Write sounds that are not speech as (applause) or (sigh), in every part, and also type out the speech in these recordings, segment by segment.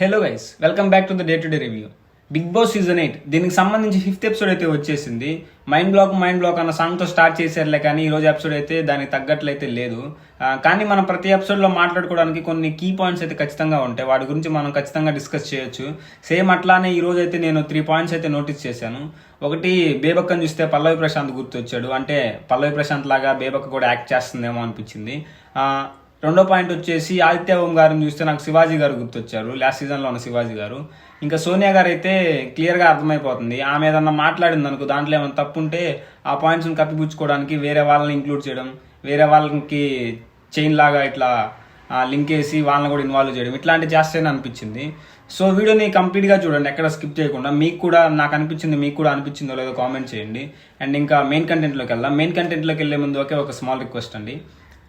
Hello guys welcome back to the day to day review Bigg Boss season eight దీనికి సంబంధించి fifth episode అయితే వచ్చేసింది. Mind block mind block అన్న సాంగ్తో start చేశారులే కానీ ఈరోజు ఎపిసోడ్ అయితే దానికి తగ్గట్లయితే లేదు. కానీ మనం ప్రతి ఎపిసోడ్లో మాట్లాడుకోవడానికి కొన్ని కీ పాయింట్స్ అయితే ఖచ్చితంగా ఉంటాయి. వాటి గురించి మనం ఖచ్చితంగా డిస్కస్ చేయొచ్చు. సేమ్ అట్లానే ఈరోజు అయితే నేను త్రీ పాయింట్స్ అయితే నోటీస్ చేశాను. ఒకటి బేబక్కని చూస్తే పల్లవి ప్రశాంత్ గుర్తొచ్చాడు. అంటే పల్లవి ప్రశాంత్ లాగా బేబక్క కూడా యాక్ట్ చేస్తుందేమో అనిపించింది. రెండో పాయింట్ వచ్చేసి ఆదిత్య ఓం గారిని చూస్తే నాకు శివాజీ గారు గుర్తొచ్చారు లాస్ట్ సీజన్లో ఉన్న శివాజీ గారు. ఇంకా సోనియా గారు అయితే క్లియర్గా అర్థమైపోతుంది. ఆమె ఏదన్నా మాట్లాడింది అనుకో దాంట్లో ఏమైనా తప్పు ఉంటే ఆ పాయింట్స్ని కప్పిపుచ్చుకోవడానికి వేరే వాళ్ళని ఇంక్లూడ్ చేయడం వేరే వాళ్ళకి చైన్ లాగా ఇట్లా లింక్ వేసి వాళ్ళని కూడా ఇన్వాల్వ్ చేయడం ఇట్లాంటి చేస్తేనే అనిపించింది. సో వీడియోని కంప్లీట్గా చూడండి ఎక్కడ స్కిప్ చేయకుండా. మీకు కూడా నాకు అనిపించింది మీకు కూడా అనిపించిందో లేదో కామెంట్ చేయండి. అండ్ ఇంకా మెయిన్ కంటెంట్లోకి వెళ్దాం. మెయిన్ కంటెంట్లోకి వెళ్ళే ముందు ఒకే ఒక స్మాల్ రిక్వెస్ట్ అండి.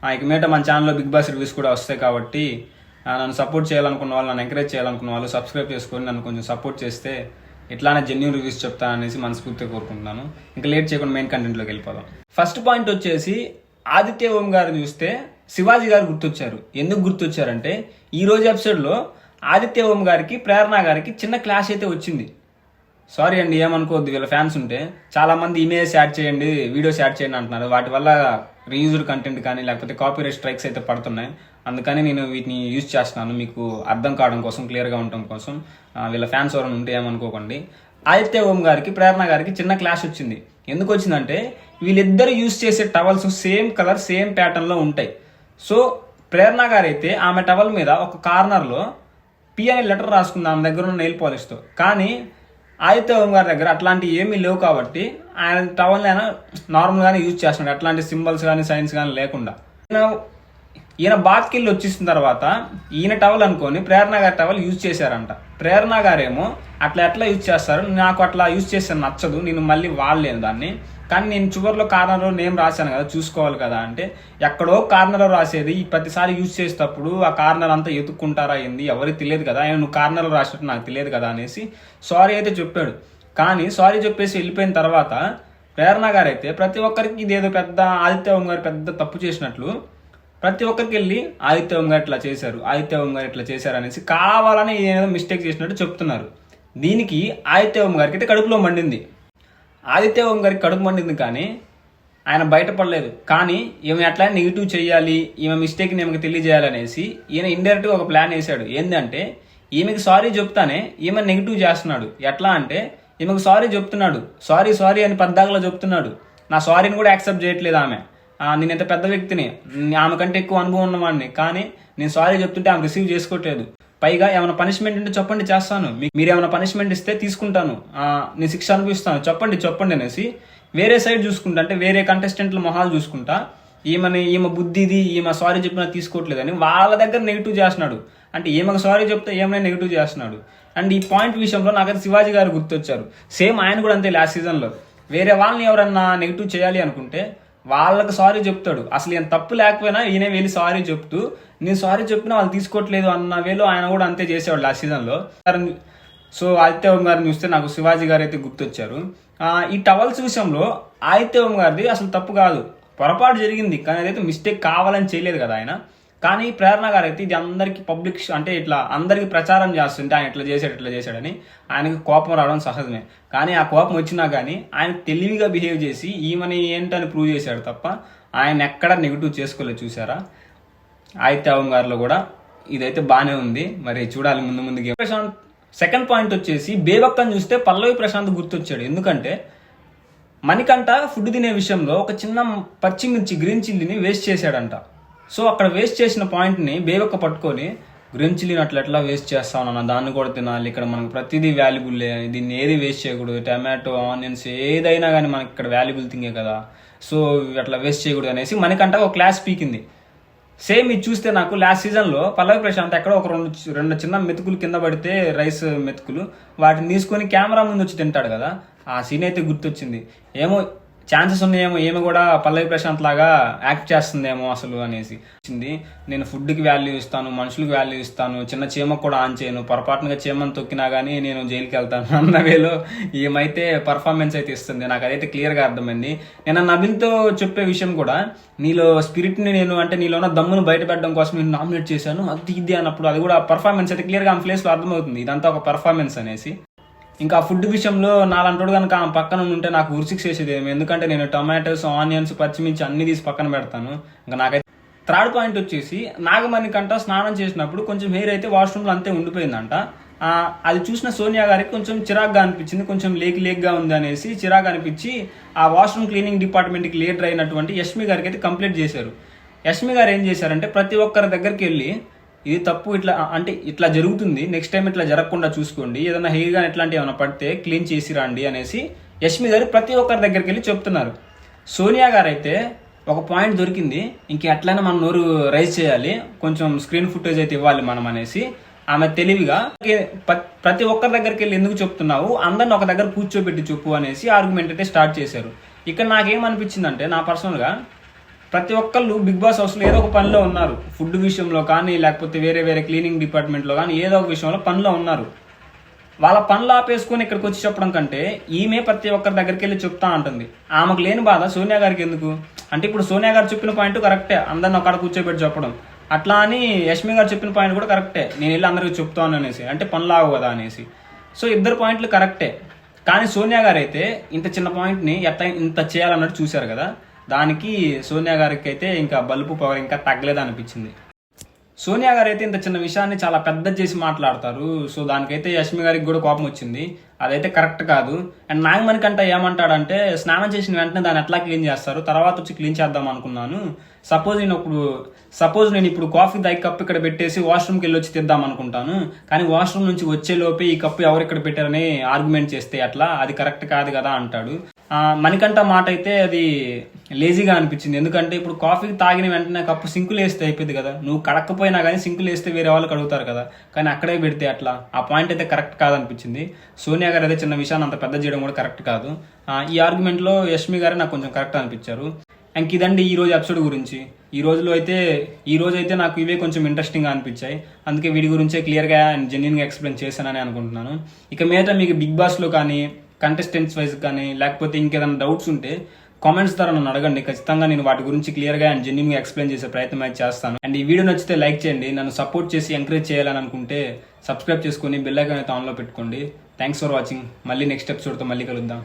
ఇక మీట మన ఛానల్లో బిగ్ బాస్ రివ్యూస్ కూడా వస్తాయి కాబట్టి నన్ను సపోర్ట్ చేయాలనుకున్న వాళ్ళు నన్ను ఎంకరేజ్ చేయాలనుకున్న వాళ్ళు సబ్స్క్రైబ్ చేసుకొని నన్ను కొంచెం సపోర్ట్ చేస్తే ఇట్లానే జెన్యున్ రివ్యూస్ చెప్తాననేసి మనస్ఫూర్తిగా కోరుకుంటున్నాను. ఇంకా లేట్ చేయకుండా మెయిన్ కంటెంట్లోకి వెళ్ళిపోదాం. ఫస్ట్ పాయింట్ వచ్చేసి ఆదిత్య ఓం గారిని చూస్తే శివాజీ గారు గుర్తొచ్చారు. ఎందుకు గుర్తొచ్చారంటే ఈ రోజు ఎపిసోడ్లో ఆదిత్య ఓం గారికి ప్రేరణ గారికి చిన్న క్లాష్ అయితే వచ్చింది. సారీ అండి ఏమనుకోవద్దు వీళ్ళ ఫ్యాన్స్ ఉంటే. చాలా మంది ఇమేజెస్ యాడ్ చేయండి వీడియోస్ యాడ్ చేయండి అంటున్నారు. వాటి వల్ల రీయూజ్డ్ కంటెంట్ కానీ లేకపోతే కాపీరైట్ స్ట్రైక్స్ అయితే పడుతున్నాయి. అందుకని నేను వీటిని యూజ్ చేస్తున్నాను. మీకు అర్థం కావడం కోసం క్లియర్గా ఉండటం కోసం వీళ్ళ ఫ్యాన్స్ ఎవరైనా ఉంటే ఏమనుకోకండి. ఆదిత్య ఓం గారికి ప్రేరణ గారికి చిన్న క్లాష్ వచ్చింది. ఎందుకు వచ్చిందంటే వీళ్ళిద్దరు యూజ్ చేసే టవల్స్ సేమ్ కలర్ సేమ్ ప్యాటర్న్లో ఉంటాయి. సో ప్రేరణ గారైతే ఆమె టవల్ మీద ఒక కార్నర్లో పి అనే లెటర్ రాసుకుంది ఆమె దగ్గర ఉన్న నెయిల్ పాలిష్తో. కానీ ఆదిత్య ఓం గారి దగ్గర అట్లాంటివి ఏమీ లేవు కాబట్టి ఆయన టవల్ ఆయన నార్మల్గానే యూజ్ చేస్తున్నాడు. అట్లాంటి సింబల్స్ కానీ సైన్స్ కానీ లేకుండా. ఈయన ఈయన బాత్కిల్లు వచ్చేసిన తర్వాత ఈయన టవల్ అనుకొని ప్రేరణ గారి టవల్ యూజ్ చేశారంట. ప్రేరణ గారేమో అట్లా ఎట్లా యూజ్ చేస్తారు? నాకు అట్లా యూజ్ చేస్తే నచ్చదు. నేను మళ్ళీ వాడలేను దాన్ని. కానీ నేను చివరిలో కార్నర్లో నేమ్ రాశాను కదా చూసుకోవాలి కదా అంటే ఎక్కడో కార్నర్లో రాసేది ప్రతిసారి యూజ్ చేసేటప్పుడు ఆ కార్నర్ అంతా ఎత్తుక్కుంటారా ఏంది? ఎవరికి తెలియదు కదా. ఆయన నువ్వు కార్నర్లో రాసినట్టు నాకు తెలియదు కదా అనేసి సారీ అయితే చెప్పాడు. కానీ సారీ చెప్పేసి వెళ్ళిపోయిన తర్వాత ప్రేరణ గారు అయితే ప్రతి ఒక్కరికి ఇదేదో పెద్ద ఆదిత్యవం గారు పెద్ద తప్పు చేసినట్లు ప్రతి ఒక్కరికి వెళ్ళి ఆదిత్యవం గారు ఇట్లా చేశారు ఆదిత్యవం గారు ఇట్లా చేశారు అనేసి కావాలని ఏదో మిస్టేక్ చేసినట్టు చెప్తున్నారు. దీనికి ఆదిత్యవం గారికి అయితే కడుపులో మండింది. ఆదిత్యవం గారికి కడుపు మండింది కానీ ఆయన బయటపడలేదు. కానీ ఈమె ఎట్లా నెగిటివ్ చేయాలి ఈమె మిస్టేక్ని ఈమెకి తెలియజేయాలనేసి ఈయన ఇండైరెక్ట్గా ఒక ప్లాన్ వేశాడు. ఏంటంటే ఈమెకి సారీ చెప్తానే ఈమె నెగిటివ్ చేస్తున్నాడు. ఎట్లా అంటే ఈమెకు సారీ చెప్తున్నాడు. సారీ సారీ అని పద్దాకలో చెప్తున్నాడు. నా సారీని కూడా యాక్సెప్ట్ చేయట్లేదు ఆమె. నేను ఎంత పెద్ద వ్యక్తిని ఆమె కంటే ఎక్కువ అనుభవం ఉన్నవాడిని. కానీ నేను సారీ చెప్తుంటే ఆమె రిసీవ్ చేసుకోవట్లేదు. పైగా ఏమైనా పనిష్మెంట్ ఉంటే చెప్పండి చేస్తాను. మీరేమైనా మీరు ఏమైనా పనిష్మెంట్ ఇస్తే తీసుకుంటాను. నేను శిక్ష అనిపిస్తాను చెప్పండి చెప్పండి అనేసి వేరే సైడ్ చూసుకుంటా. అంటే వేరే కంటెస్టెంట్ల మొహాలు చూసుకుంటా. ఈమెని ఈమె బుద్ధిది ఈమె సారీ చెప్పినా తీసుకోవట్లేదని వాళ్ళ దగ్గర నెగిటివ్ చేస్తున్నాడు. అంటే ఈమెకు సారీ చెప్తే ఏమైనా నెగిటివ్ చేస్తున్నాడు. అండ్ ఈ పాయింట్ విషయంలో నాకైతే శివాజీ గారు గుర్తొచ్చారు. సేమ్ ఆయన కూడా అంతే లాస్ట్ సీజన్లో వేరే వాళ్ళని ఎవరన్నా నెగిటివ్ చేయాలి అనుకుంటే వాళ్ళకి సారీ చెప్తాడు. అసలు ఈయన తప్పు లేకపోయినా ఈయన వెళ్ళి సారీ చెప్తూ నేను సారీ చెప్పినా వాళ్ళు తీసుకోవట్లేదు అన్న వేలో ఆయన కూడా అంతే చేసేవాడు లాస్ట్ సీజన్లో సో ఆదిత్య ఓం గారిని చూస్తే నాకు శివాజీ గారు అయితే గుర్తొచ్చారు. ఈ టవల్స్ విషయంలో ఆదిత్య ఓం గారిది అసలు తప్పు కాదు. పొరపాటు జరిగింది కానీ అదైతే మిస్టేక్ కావాలని చేయలేదు కదా ఆయన. కానీ ప్రేరణ గారు అయితే ఇది అందరికీ పబ్లిక్ అంటే ఇట్లా అందరికీ ప్రచారం చేస్తుంటే ఆయన ఇట్లా చేశాడు ఇట్లా చేశాడని ఆయనకి కోపం రావడం సహజమే. కానీ ఆ కోపం వచ్చినా కానీ ఆయన తెలివిగా బిహేవ్ చేసి ఈమెని ఏంటని ప్రూవ్ చేశాడు తప్ప ఆయన ఎక్కడ నెగిటివ్ చేసుకోలేదు చూసారా ఆదిత్య ఓం గారిలో కూడా ఇదైతే బాగానే ఉంది. మరి చూడాలి ముందు ముందుకి. ప్రశాంత్ సెకండ్ పాయింట్ వచ్చేసి బేబక్కని చూస్తే పల్లవి ప్రశాంత్ గుర్తొచ్చాడు. ఎందుకంటే మణికంట ఫుడ్ తినే విషయంలో ఒక చిన్న పచ్చిమిర్చి గ్రీన్ చిల్లీని వేస్ట్ చేశాడంట. సో అక్కడ వేస్ట్ చేసిన పాయింట్ని బేబక్క పట్టుకొని గ్రీన్ చిల్లీని అట్లా ఎట్లా వేస్ట్ చేస్తామన్న దాన్ని కూడా తినాలి. ఇక్కడ మనకు ప్రతిదీ వాల్యుబుల్లే దీన్ని ఏది వేస్ట్ చేయకూడదు. టమాటో ఆనియన్స్ ఏదైనా కానీ మనకి ఇక్కడ వాల్యుబుల్ థింగే కదా. సో అట్లా వేస్ట్ చేయకూడదు అనేసి మనకంట ఒక క్లాస్ పీకింది. సేమ్ ఇది చూస్తే నాకు లాస్ట్ సీజన్లో పల్లవి ప్రశాంత్ ఎక్కడ ఒక రెండు రెండు చిన్న మెతుకులు కింద పడితే రైస్ మెతుకులు. వాటిని తీసుకొని కెమెరా ముందు వచ్చి తింటాడు కదా. ఆ సీన్ అయితే గుర్తొచ్చింది. ఏమో ఛాన్సెస్ ఉన్నాయేమో ఏమి కూడా పల్లవి ప్రశాంత్ లాగా యాక్ట్ చేస్తుందేమో అసలు అనేసి. వచ్చింది. నేను ఫుడ్కి వాల్యూ ఇస్తాను మనుషులకు వాల్యూ ఇస్తాను చిన్న చీమకు కూడా ఆన్ చేయను పొరపాటుగా చీమను తొక్కినా కానీ నేను జైలుకి వెళ్తాను (laughs) అన్న వేలో ఏమైతే పర్ఫార్మెన్స్ అయితే ఇస్తుంది నాకు అదైతే క్లియర్గా అర్థమైంది. నేను నవీన్తో చెప్పే విషయం కూడా నీలో స్పిరిట్ని నేను అంటే నీలో ఉన్న దమ్మును బయటపెట్టడం కోసం నేను నామినేట్ చేశాను అది ఇది అన్నప్పుడు అది కూడా పర్ఫార్మెన్స్ అయితే క్లియర్గా ఆ ప్లేస్లో అర్థమవుతుంది. ఇదంతా ఒక పర్ఫార్మెన్స్ అనేసి. ఇంకా ఫుడ్ విషయంలో నాలంటోడు కనుక పక్కన ఉంటే నాకు ఉరిసిక్స్ వేసేది ఏమి? ఎందుకంటే నేను టొమాటోస్ ఆనియన్స్ పచ్చిమిర్చి అన్ని తీసి పక్కన పెడతాను. ఇంకా నాకైతే థర్డ్ పాయింట్ వచ్చేసి నాగమణి కంట స్నానం చేసినప్పుడు కొంచెం హెయిర్ అయితే వాష్రూమ్లో అంతే ఉండిపోయిందంట. అది చూసిన సోనియా గారికి కొంచెం చిరాగ్గా అనిపించింది కొంచెం లేక్ లేక్గా ఉంది అనేసి చిరాగ్ అనిపించి ఆ వాష్రూమ్ క్లీనింగ్ డిపార్ట్మెంట్కి లీడర్ అయినటువంటి యష్మి గారికి అయితే కంప్లైంట్ చేశారు. యష్మి గారు ఏం చేశారంటే ప్రతి ఒక్కరి దగ్గరికి వెళ్ళి ఇది తప్పు ఇట్లా అంటే ఇట్లా జరుగుతుంది నెక్స్ట్ టైం ఇట్లా జరగకుండా చూసుకోండి ఏదైనా హెయిర్ కానీ ఇట్లాంటివి ఏమైనా పడితే క్లీన్ చేసి రండి అనేసి యష్మి గారు ప్రతి ఒక్కరి దగ్గరికి వెళ్ళి చెప్తున్నారు. సోనియా గారు అయితే ఒక పాయింట్ దొరికింది ఇంక ఎట్లయినా మన నోరు రైజ్ చేయాలి కొంచెం స్క్రీన్ ఫుటేజ్ అయితే ఇవ్వాలి మనం అనేసి ఆమె తెలివిగా ప్రతి ఒక్కరి దగ్గరికి వెళ్ళి ఎందుకు చెప్తున్నావు అందరిని ఒక దగ్గర కూర్చోబెట్టి చెప్పు అనేసి ఆర్గ్యుమెంట్ అయితే స్టార్ట్ చేశారు. ఇక్కడ నాకేమనిపించిందంటే నా పర్సనల్గా ప్రతి ఒక్కళ్ళు బిగ్ బాస్ హౌస్లో ఏదో ఒక పనిలో ఉన్నారు. ఫుడ్ విషయంలో కానీ లేకపోతే వేరే వేరే క్లీనింగ్ డిపార్ట్మెంట్లో కానీ ఏదో ఒక విషయంలో పనిలో ఉన్నారు. వాళ్ళ పనులు ఆపేసుకొని ఇక్కడికి వచ్చి చెప్పడం కంటే ఈమె ప్రతి ఒక్కరి దగ్గరికి వెళ్ళి చెప్తా ఉంటుంది ఆమెకు లేని బాధ సోనియా గారికి ఎందుకు? అంటే ఇప్పుడు సోనియా గారు చెప్పిన పాయింట్ కరెక్టే అందరిని ఒక్కడ కూర్చోబెట్టి చెప్పడం. అట్లా అని యష్మి గారు చెప్పిన పాయింట్ కూడా కరెక్టే నేను వెళ్ళి అందరికీ చెప్తాను అనేసి. అంటే పనులు ఆగు కదా అనేసి. సో ఇద్దరు పాయింట్లు కరెక్టే కానీ సోనియా గారు అయితే ఇంత చిన్న పాయింట్ని ఎట్లా ఇంత చేయాలన్నట్టు చూశారు కదా. దానికి సోనియా గారికి అయితే ఇంకా బల్బు పవర్ ఇంకా తగ్గలేదు అనిపించింది సోనియా గారు అయితే ఇంత చిన్న విషయాన్ని చాలా పెద్ద చేసి మాట్లాడతారు. సో దానికైతే యష్మి గారికి కూడా కోపం వచ్చింది. అదైతే కరెక్ట్ కాదు. అండ్ నాగమణి కంట ఏమంటాడంటే స్నానం చేసిన వెంటనే దాన్ని ఎట్లా క్లీన్ చేస్తారు. తర్వాత వచ్చి క్లీన్ చేద్దాం అనుకున్నాను. సపోజ్ నేను ఇప్పుడు సపోజ్ నేను ఇప్పుడు కాఫీ దాయి కప్ ఇక్కడ పెట్టేసి వాష్రూమ్కి వెళ్ళి వచ్చి తిద్దాం అనుకుంటాను. కానీ వాష్రూమ్ నుంచి వచ్చే లోపే ఈ కప్పు ఎవరు ఇక్కడ పెట్టారని ఆర్గ్యుమెంట్ చేస్తే అట్లా అది కరెక్ట్ కాదు కదా అంటాడు. మణికంఠ మాట అయితే అది లేజీగా అనిపించింది. ఎందుకంటే ఇప్పుడు కాఫీ తాగిన వెంటనే కప్పు సింకులు వేస్తే అయిపోయింది కదా. నువ్వు కడకపోయినా కానీ సింకులు వేస్తే వేరే వాళ్ళు కడుగుతారు కదా. కానీ అక్కడే పెడితే అట్లా ఆ పాయింట్ అయితే కరెక్ట్ కాదనిపించింది. సోనియా గారు అయితే చిన్న విషయాన్ని అంత పెద్ద చేయడం కూడా కరెక్ట్ కాదు. ఈ ఆర్గ్యుమెంట్లో యష్మి గారే నాకు కొంచెం కరెక్ట్ అనిపించారు. ఇంక ఇదండి ఈ రోజు ఎపిసోడ్ గురించి. ఈ రోజులో అయితే ఈ రోజు అయితే నాకు ఇవే కొంచెం ఇంట్రెస్టింగ్గా అనిపించాయి. అందుకే వీడి గురించే క్లియర్గా అండ్ జెన్యున్గా ఎక్స్ప్లెయిన్ చేశానని అనుకుంటున్నాను. ఇక మీద మీకు బిగ్ బాస్లో కానీ కంటెస్టెంట్స్ వైజ్ కానీ లేకపోతే ఇంకేదైనా డౌట్స్ ఉంటే కామెంట్స్ ద్వారా నన్ను అడగండి. ఖచ్చితంగా నేను వాటి గురించి క్లియర్గా అండ్ జెన్యున్గా ఎక్స్ప్లెయిన్ చేసే ప్రయత్నం అయితే చేస్తాను. అండ్ ఈ వీడియో నచ్చితే లైక్ చేయండి. నన్ను సపోర్ట్ చేసి ఎంకరేజ్ చేయాలని అనుకుంటే సబ్స్క్రైబ్ చేసుకొని బెల్ అయితే ఆన్లో పెట్టుకోండి. థ్యాంక్స్ ఫర్ వాచింగ్ మళ్ళీ నెక్స్ట్ ఎపిసోడ్తో మళ్ళీ కలుద్దాం.